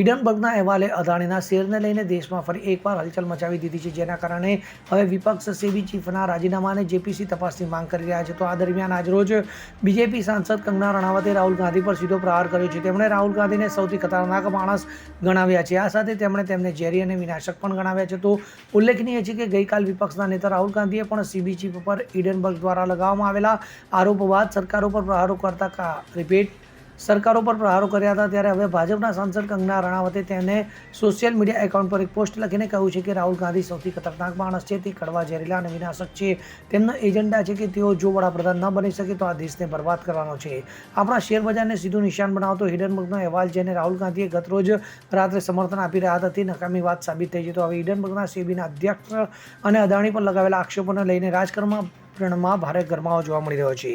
હિડનબર્ગના અહેવાલે અદાણીના શેરને લઈને દેશમાં ફરી એકવાર હલચલ મચાવી દીધી છે, જેના કારણે હવે વિપક્ષ સેબી ચીફના રાજીનામાને જેપીસી તપાસની માંગ કરી રહ્યા છે. તો આ દરમિયાન આજરોજ બીજેપી સાંસદ કંગના રણાવતે રાહુલ ગાંધી પર સીધો પ્રહાર કર્યો છે. તેમણે રાહુલ ગાંધીને સૌથી ખતરનાક માણસ ગણાવ્યા છે. આ સાથે તેમણે તેમને ઝેરી અને વિનાશક પણ ગણાવ્યા છે. તો ઉલ્લેખનીય છે કે ગઈકાલ વિપક્ષના નેતા રાહુલ ગાંધીએ પણ સીબી ચીફ પર ઇડનબર્ગ દ્વારા લગાવવામાં આવેલા આરોપ બાદ સરકારો પર પ્રહારો કરતા રિપીટ સરકારો પર પ્રહારો કર્યા હતા ત્યારે હવે ભાજપના સાંસદ કંગના રણાવતે તેને સોશિયલ મીડિયા એકાઉન્ટ પર એક પોસ્ટ લખીને કહ્યું છે કે રાહુલ ગાંધી સૌથી ખતરનાક માણસ છે, તે કડવા ઝેરીલા અને વિનાશક છે. તેમનો એજન્ડા છે કે તેઓ જો વડાપ્રધાન ન બની શકે તો આ દેશને બરબાદ કરવાનો છે. આપણા શેર બજારને સીધું નિશાન બનાવતો હિડનબર્ગનો અહેવાલ જેને રાહુલ ગાંધીએ ગતરોજ રાત્રે સમર્થન આપી રહ્યા હતા નકામી વાત સાબિત થઈ છે. તો હવે હિડનબર્ગના સેબીના અધ્યક્ષ અને અદાણી પર લગાવેલા આક્ષેપોને લઈને રાજકારણમાં ભારે ગરમાવો જોવા મળી રહ્યો છે.